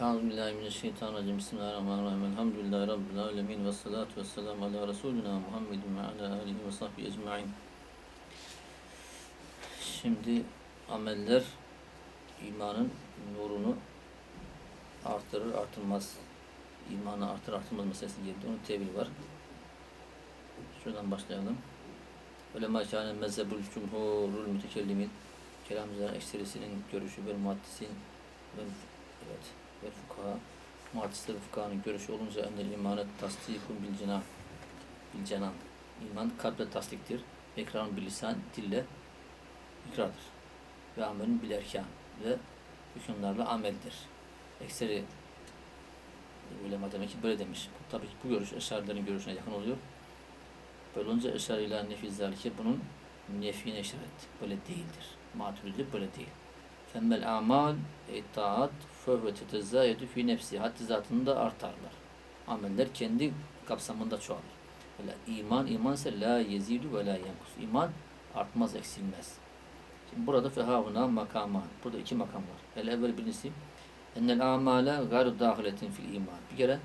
Euzubillahimineşşeytanirracim. Bismillahirrahmanirrahim. Elhamdülillahi Rabbil alemin. Ve salatu ve selamu ala Resulina Muhammedin ve ala alihi ve sahbihi ecma'in. Şimdi ameller imanın nurunu artırır, artırmaz. İmanı artır, artırmaz meselesi geldi. Onun tevili var. Şuradan başlayalım. Ulema kâne mezhebul cumhurul mütekellimin kelamcıların ekserisinin görüşü ve muhaddisin ve evet ve fukaha muhaddisler fukahanın görüşü olunca ennel imanet tasdikun bil cenan bil cenan. İman kalple tasdiktir. Ekran bil lisan dille ikrardır. Ve amelin bil erkan ve hükümlerle ameldir. Ekseri ulema demek ki böyle demiş. Bu, tabii ki bu görüş eşarilerin görüşüne yakın oluyor. Böyle olunca eşariler nefi zalike bunun nefine işaret. Böyle değildir. Maturidi böyle değil Femmel amal itaat fevve tetezzayedu fi nefsi. Haddi zatında artarlar. Ameller kendi kapsamında çoğalır. Böyle iman, iman ise la yezidu ve la yankus. İman artmaz, eksilmez. Şimdi burada fehavuna makama. Burada iki makam var. El evvel birincisi ennel amale gayru dahiletin fil iman. Bir kere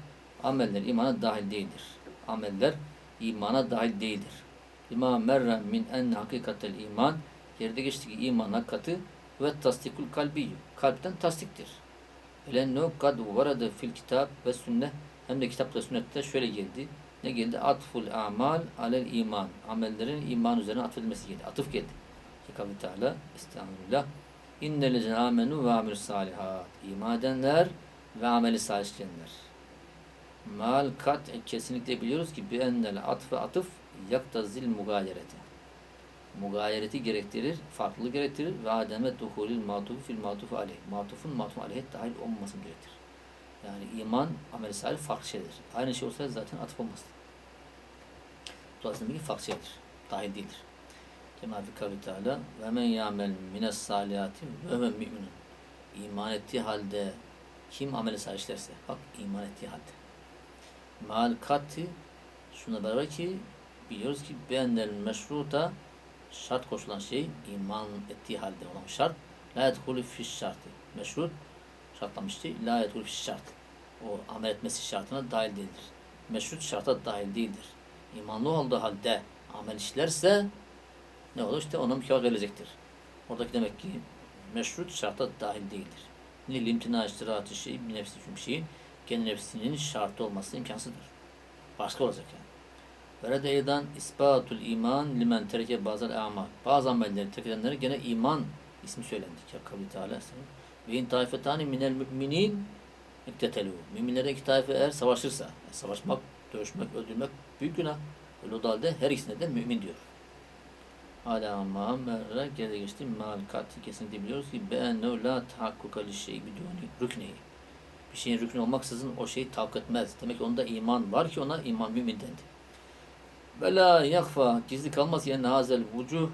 ameller imana dahil değildir. Ameller imana dahil değildir. İma merre min en hakikatel iman. Yerde geçti ki iman hakikati ve tasdikul kalbi kalpten tasdiktir. Elennu kad varada fil kitap ve sünne hem de kitapta sünnette şöyle geldi. Ne geldi? Atful amal alel iman. Amellerin iman üzerine atfedilmesi geldi. Atıf geldi. Kavli teala estağfirullah. İnnellezine amenu ve amilus salihat. İman edenler ve ameli salih işleyenler. Mal kat kesinlikle biliyoruz ki bi ennel atfı atıf yaktazil mugayereti mugayereti gerektirir, farklılık gerektirir ve ademe duhulil matufu fil matufu aleyh. Matufun matuf aleyhe dahil olmamasını gerektirir. Yani iman, amel salih farklı şeyler. Aynı şey olsa zaten atıf olmaz. Dolayısıyla farklı şeydir. Dahil değildir. Kema fi kavli teala ve men ya'mel mines salihati ve ve müminun. İman ettiği halde kim amel salih işlerse, bak iman ettiği halde. Mal kati şuna beraber ki biliyoruz ki be'ennel meşruta şart koşulan şey iman ettiği halde olan şart la yedhulü fiş şartı. Meşrut şartlamış şey la yedhulü fiş şart. O amel etmesi şartına dahil değildir. Meşrut şarta dahil değildir. İmanlı olduğu halde amel işlerse ne olur? İşte ona mükafat verilecektir. Oradaki demek ki meşrut şarta dahil değildir. Nil imtina iştiratı şey bir nefsi hüküm şeyin kendi nefsinin şartı olması imkansızdır. Başka olacak yani. Eydan ispatul iman limen terke bazı amal. Bazı amelleri terk edenlere gene iman ismi söylendi. Ya kabli teala ve in taifetani minel müminin iktetelu. Müminlere iki taife eğer savaşırsa, yani savaşmak, dövüşmek, öldürmek büyük günah. Öyle o halde her ikisine de mümin diyor. Hala ama merre geri geçti. Mal kati kesinlikle biliyoruz ki be'ennehu la tahakkuka li şey biduni rükneyi. Bir şeyin rüknü olmaksızın o şeyi tahakkuk etmez. Demek ki onda iman var ki ona iman mümin dendi. Ve la yakfa gizli kalmaz yani hazel vucuh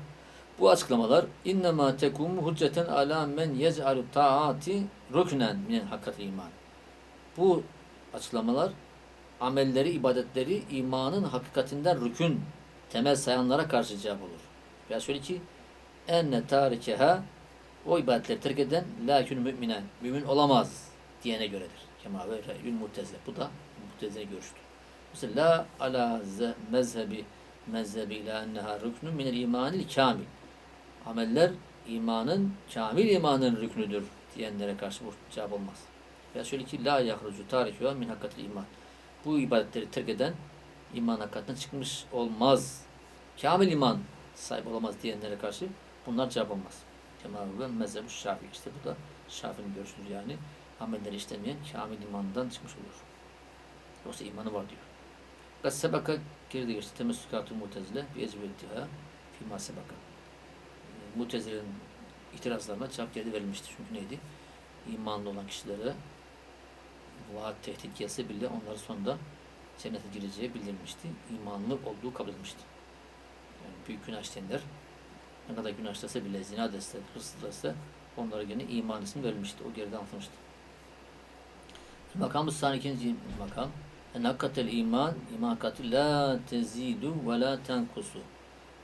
bu açıklamalar innema tekum hücceten ala men yec'alu taati ruknen min hakikat iman. Bu açıklamalar amelleri, ibadetleri imanın hakikatinden rükün temel sayanlara karşı cevap olur. Ya şöyle ki enne tarikeha o ibadetleri terk eden lakün müminen mümin olamaz diyene göredir. Kema ve mutezile. Bu da mutezile görüştür. Mesela ala mezhebi mezhebi ila enneha rüknü minel imanil kamil. Ameller imanın, kamil imanın rüknüdür diyenlere karşı bu cevap olmaz. Ya şöyle ki la yahrucu tariküha min hakkatil iman. Bu ibadetleri terk eden iman hakikatinden çıkmış olmaz. Kamil iman sahip olamaz diyenlere karşı bunlar cevap olmaz. Kemal ve mezhebu şafi. işte bu da şafinin görüşüdür yani. Amelleri işlemeyen kamil imandan çıkmış olur. Yoksa imanı var diyor. Kad sebeka geride geçti. Temessükatü mutezile bir ezbeltiha fîmâ sebeka. Mutezile'nin itirazlarına cevap geride verilmişti. Çünkü neydi? İmanlı olan kişilere vaat tehdit gelse bile onları sonunda cennete gireceği bildirilmişti. İmanlı olduğu kabul edilmişti. Yani büyük günah işleyenler ne kadar günah işlese bile zina dese, hırsız dese onlara gene iman ismi verilmişti. O geride anlatılmıştı. Makamı sani ikinci makam en hakikatel iman, iman hakikati la tezidu ve la tenkusu.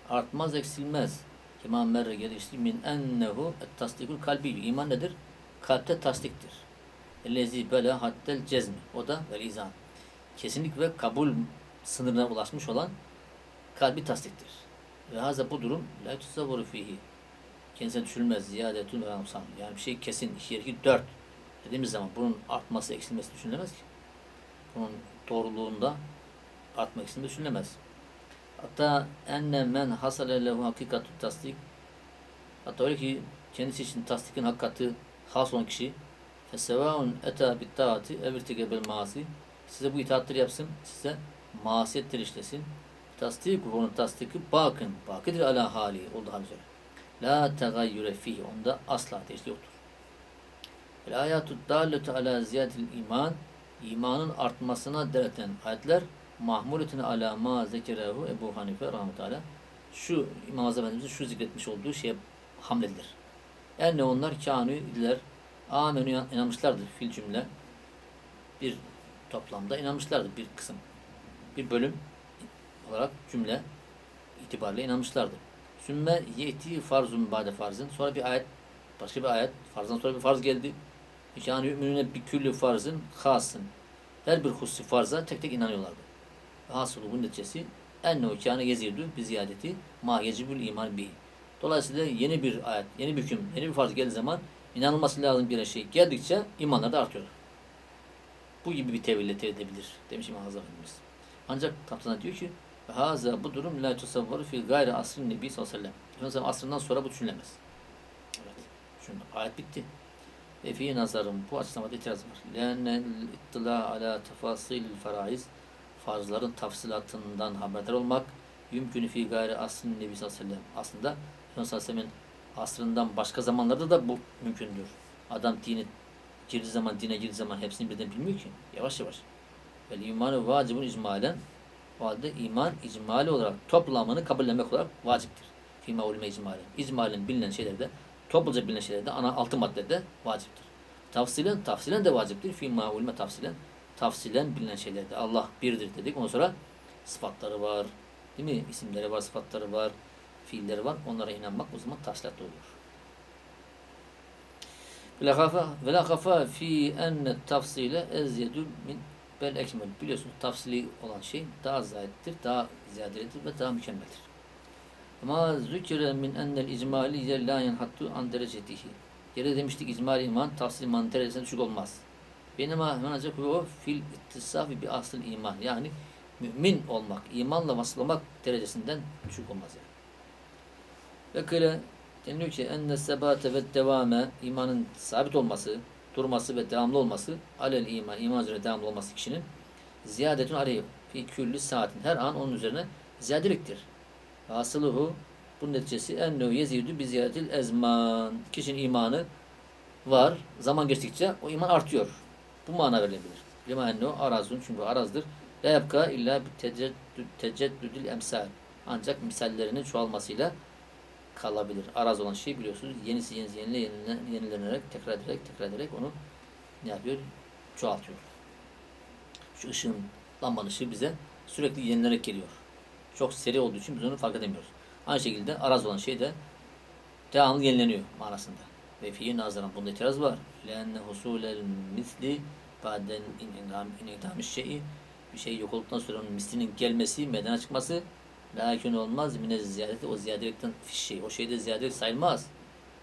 Artmaz, eksilmez. İman merre gelişti min ennehu et tasdikul kalbi. İman nedir? Kalpte tasdiktir. Ellezi bela hattel cezmi. O da vel izan. Kesinlik ve kabul sınırına ulaşmış olan kalbi tasdiktir. Ve haza bu durum la yutasavvuru fihi. Kendisine düşülmez. Ziyadetün ve noksan. Yani bir şey kesin. 2 2 4 dediğimiz zaman bunun artması, eksilmesi düşünülemez ki. Bunun doğruluğunda artmak eksilmesi düşünülemez. Hatta enne men hasale lehu hakikatu tasdik. Hatta öyle ki kendisi için tasdikin hakikati has olan kişi fesevaun eta bit taati ev irtikebel masi size bu itaatleri yapsın, size masiyettir işlesin. Tasdik onun tasdiki bakın, bakidir ala hali oldu hal üzere. La tegayyüre fihi onda asla değişiklik yoktur. El ayatu dalletu ala ziyadetil iman imanın artmasına deleten ayetler mahmuletine ala ma zekerehu Ebu Hanife rahmetullahi şu İmam Efendimiz'in şu zikretmiş olduğu şeye hamledilir. Yani onlar? Kânü idiler. Amenü inanmışlardı fil cümle. Bir toplamda inanmışlardı bir kısım. Bir bölüm olarak cümle itibariyle inanmışlardı. Sümme yeti farzun bade farzın sonra bir ayet başka bir ayet. Farzdan sonra bir farz geldi. Yani müminine bir küllü farzın hasın. Her bir hususi farza tek tek inanıyorlardı. Hasılı bunun neticesi ennehu kâne yezirdu bi ziyadeti ma yecibül iman bihi. Dolayısıyla yeni bir ayet, yeni bir hüküm, yeni bir farz geldiği zaman inanılması lazım bir şey geldikçe imanlar da artıyor. Bu gibi bir teville tevil edebilir demiş İmam Efendimiz. Ancak tapsana diyor ki Haza bu durum la tusavvaru fi gayri asrın nebi sallallahu aleyhi ve sellem. Efendimiz asrından sonra bu düşünülemez. Evet. Şimdi ayet bitti. Ve fi nazarım bu açıklamada itiraz var. Lenne ittila ala tefasil faraiz farzların tafsilatından haberdar olmak yümkün fi gayri asrın nebi sallallahu aleyhi. Aslında Efendimiz sallallahu asrından başka zamanlarda da bu mümkündür. Adam dini girdiği zaman, dine girdiği zaman hepsini birden bilmiyor ki. Yavaş yavaş. Vel imanı vacibun icmalen o halde iman icmali olarak toplamını kabullenmek olarak vaciptir. Fîmâ ulme icmalen. İcmalen bilinen şeylerde, topluca bilinen şeylerde, ana altı maddede vaciptir. Tafsilen, tafsilen de vaciptir. Fîmâ ulme tafsilen. Tafsilen bilinen şeylerde. Allah birdir dedik. Ondan sonra sıfatları var. Değil mi? İsimleri var, sıfatları var, fiilleri var. Onlara inanmak o zaman tahsilatlı olur. Ve la kafa fi enne tafsile ezyedu min bel ekmel. Biliyorsunuz tafsili olan şey daha zahittir, daha ziyadelidir ve daha mükemmeldir. Ama zükire min ennel icmali la yenhattu an derecetihi. Yere demiştik icmali iman, tafsil iman derecesine düşük olmaz. Benim ancak o fil ittisafi bir asıl iman. Yani mümin olmak, imanla vasıflamak derecesinden düşük olmaz yani. Ve kıle deniliyor ki enne sebate ve devame imanın sabit olması, durması ve devamlı olması alel iman, iman üzerine devamlı olması kişinin ziyadetun aleyh fi külli saatin her an onun üzerine ziyadeliktir. Hasılıhu bunun neticesi ennehu yezidu bi ziyadil ezman. Kişinin imanı var. Zaman geçtikçe o iman artıyor. Bu mana verilebilir. Lima ennehu arazun çünkü arazdır. La yapka illa teceddüdül emsal. Ancak misallerinin çoğalmasıyla kalabilir. Araz olan şey biliyorsunuz yenisi yenisi yenile, yenile, yenilenerek tekrar ederek tekrar ederek onu ne yapıyor? Çoğaltıyor. Şu ışığın lambanın bize sürekli yenilerek geliyor. Çok seri olduğu için biz onu fark edemiyoruz. Aynı şekilde araz olan şey de devamlı yenileniyor manasında. Ve fihi nazaran bunda itiraz var. Lenne husulel misli baden inidam şeyi bir şey yok olduktan sonra onun mislinin gelmesi, meydana çıkması lakin olmaz mine ziyadeti o ziyadelikten şey o şeyde ziyadelik sayılmaz.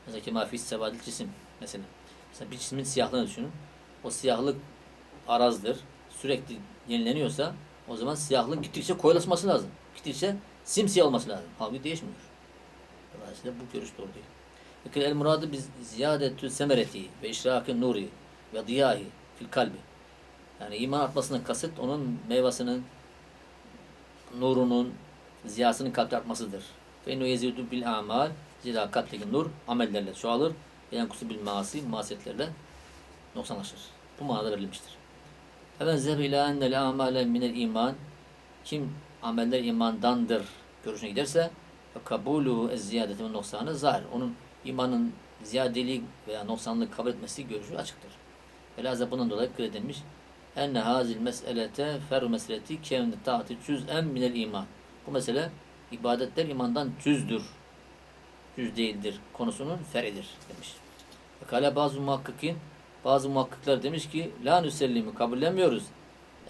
Mesela ki mafis sevadil cisim mesela. Mesela bir cismin siyahlığını düşünün. O siyahlık arazdır. Sürekli yenileniyorsa o zaman siyahlık gittikçe koyulaşması lazım. Gittikçe simsiyah olması lazım. Halbuki değişmiyor. Dolayısıyla bu görüş doğru değil. Peki el muradı biz ziyadetü semereti ve işrakı nuri ve diyahi fil kalbi. Yani iman artmasının kasıt onun meyvasının nurunun ziyasının kalpte artmasıdır. Fe innu yezidu bil amal zira kalpteki nur amellerle çoğalır. Ve yankusu bil masi masiyetlerle noksanlaşır. Bu manada verilmiştir. Hemen zehb ila ennel amale minel iman kim ameller imandandır görüşüne giderse kabulu ez ziyadeti ve noksanı zahir. Onun imanın ziyadeliği veya noksanlığı kabul etmesi görüşü açıktır. Velhâzâ bundan dolayı kredilmiş. Enne hazil meselete feru meseleti kevni taati cüz'en minel iman. Bu mesele ibadetler imandan cüzdür. Cüz değildir konusunun feridir demiş. Kale bazı muhakkikin Bazı muhakkikler demiş ki la nüsellimi kabullenmiyoruz.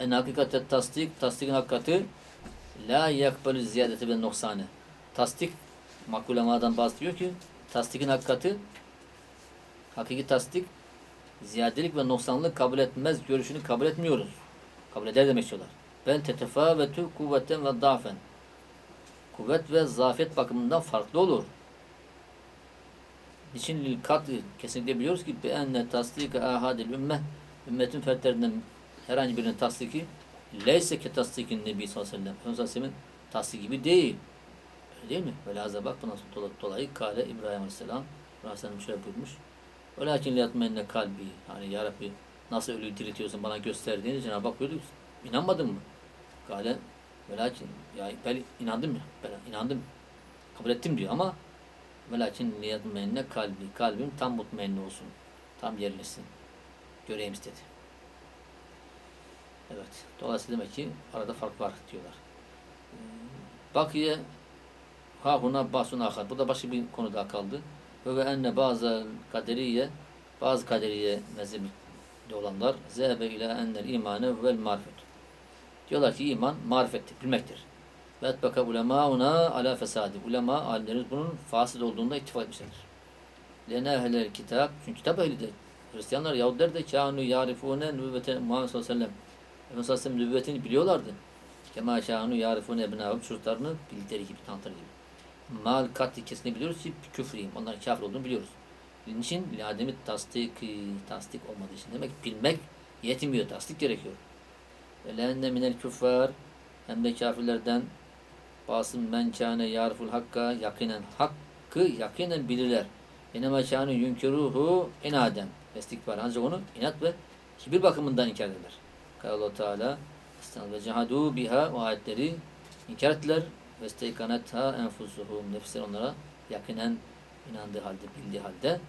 En hakikate tasdik, tasdikin hakikati la yakbalü ziyadeti ve noksane. Tasdik, makulemadan bazı diyor ki tasdikin hakikati hakiki tasdik ziyadelik ve noksanlık kabul etmez görüşünü kabul etmiyoruz. Kabul eder demek istiyorlar. Ben tetefâvetü kuvveten ve dafen. Kuvvet ve zafiyet bakımından farklı olur. Niçin lil kat kesinlikle biliyoruz ki be enne tasdika ahadil ümme ümmetin fertlerinden herhangi birinin tasdiki leyse ke tasdikin nebi sallallahu aleyhi ve sellem. Efendimiz tasdiki gibi değil. Öyle değil mi? Velhâzâ bak bundan dolayı, kâle İbrahim Aleyhisselam İbrahim Aleyhisselam şöyle buyurmuş. Velakin liyatmenne kalbi. Hani ya Rabbi nasıl ölüyü diriltiyorsun bana gösterdiğini Cenab-ı Hak buyuruyor. İnanmadın mı? Kale velakin ya ben inandım ya. Ben inandım. Kabul ettim diyor ama velakin liyatmenne kalbi. Kalbim tam mutmainne olsun. Tam yerleşsin. Göreyim istedi. Evet. Dolayısıyla demek ki arada fark var diyorlar. Ee, Bakiye ha huna basun ahar. Bu da başka bir konu daha kaldı. Ve enne bazı kaderiye bazı kaderiye mezhebinde olanlar zehebe ile ennel imanı vel marifet. Diyorlar ki iman marifettir, bilmektir. Ve etbeka ulemauna ala fesadi. Ulema alimlerimiz bunun fasit olduğunda ittifak etmişlerdir. Lene ehlel kitap. Çünkü kitap ehli de Hristiyanlar Yahudiler de kânu yarifune nübüvvete Muhammed sallallahu aleyhi ve sellem. Efendimiz sallallahu aleyhi ve sellem nübüvvetini biliyorlardı. Kema kânu yarifune ebnâhum çocuklarını bildikleri gibi, tanıtır gibi mal katli kesinlikle biliyoruz ki küfriyim. Onlar kafir olduğunu biliyoruz. Bunun için lademi tasdik, tasdik olmadığı için demek bilmek yetmiyor. Tasdik gerekiyor. Ve lenne minel küffar hem de kafirlerden basın men kâne yarful hakka yakinen hakkı yakinen bilirler. Enema kâne yünkeruhu enaden. var. Ancak onu inat ve kibir bakımından inkar ederler. Kâlallahu Teala ve cehadu biha o ayetleri inkar ettiler ve steykanetha enfusuhum nefsler onlara yakinen inandığı halde, bildiği halde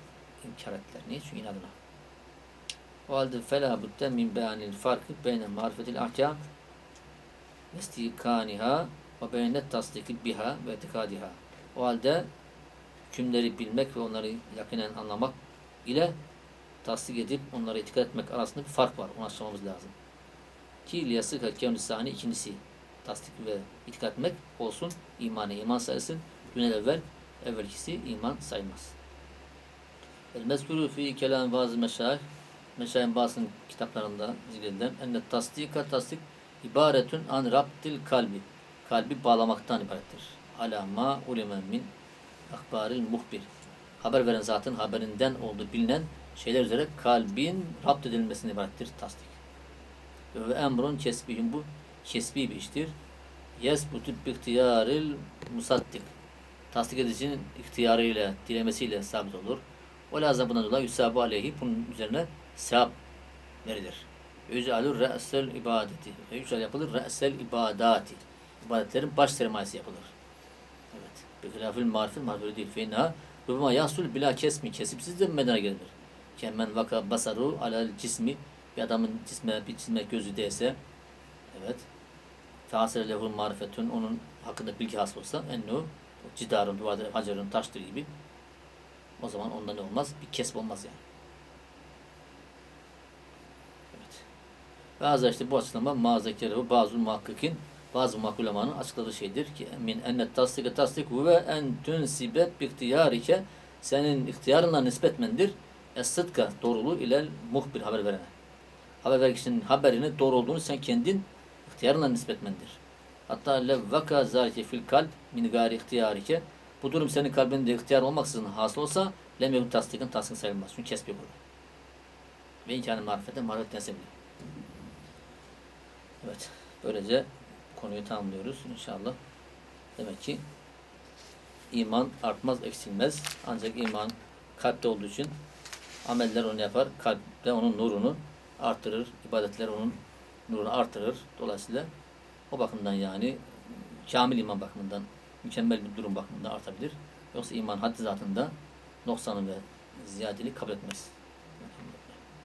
inkar ettiler. Niye? Çünkü inadına. O halde fela budde min beyanil farkı beyne marifetil ahkam ve istikaniha ve beyne tasdiki biha ve etikadiha. O halde hükümleri bilmek ve onları yakinen anlamak ile tasdik edip onlara itikad etmek arasında bir fark var. Onu açıklamamız lazım. Ki liyasıka kevni sani ikincisi tasdik ve itikad etmek olsun. İmanı iman sayılsın. Güne evvel evvelkisi iman sayılmaz. El mezkuru fi kelam bazı meşayih meşayihin bazı kitaplarında zikredilen enne tasdika tasdik ibaretün an rabtil kalbi kalbi bağlamaktan ibarettir. Alama ulemen min akbaril muhbir haber veren zatın haberinden olduğu bilinen şeyler üzere kalbin rapt edilmesine ibarettir tasdik. Ve emrun kesbihim bu kesbi bir iştir. Yesbutu bi ihtiyaril musaddik. Tasdik edicinin ihtiyarıyla, dilemesiyle sabit olur. O lazım buna dolayı yusabu aleyhi bunun üzerine sevap verilir. Yücelür re'sel ibadeti. Ve yücel yapılır re'sel ibadati. İbadetlerin baş sermayesi yapılır. Evet. Bir hilafil marifet marifet değil. Feyna Rubma yasul bila kesmi. Kesipsiz de medena gelir. Kemen vaka basaru alel cismi. Bir adamın cisme, bir cisme gözü değse evet Feasere lehul marifetün onun hakkında bilgi hasıl olsa ennu cidarın, duvarda, hacerın, taştır gibi o zaman onda ne olmaz? Bir kesb olmaz yani. Evet. Bazı işte bu açıklama mazekere bazı muhakkikin bazı muhakkilemanın açıkladığı şeydir ki min ennet tasdike tasdik ve en tünsibe bi ihtiyarike senin ihtiyarınla nispetmendir es sıdka doğruluğu ile muhbir haber verene. Haber ver kişinin haberini doğru olduğunu sen kendin ihtiyarına nispetmendir. Hatta levvaka zâlike fil kalp min gâri ihtiyarike bu durum senin kalbinde ihtiyar olmaksızın hasıl olsa lem yekun tasdikin tasdik sayılmaz. Çünkü kesbi burada. Ve imkanı marifete marifet nesebli. Evet. Böylece konuyu tamamlıyoruz inşallah. Demek ki iman artmaz, eksilmez. Ancak iman kalpte olduğu için ameller onu yapar. Kalpte onun nurunu artırır. ibadetler onun nurunu artırır. Dolayısıyla o bakımdan yani kamil iman bakımından mükemmel bir durum bakımından artabilir. Yoksa iman haddi zatında noksanı ve ziyadeli kabul etmez.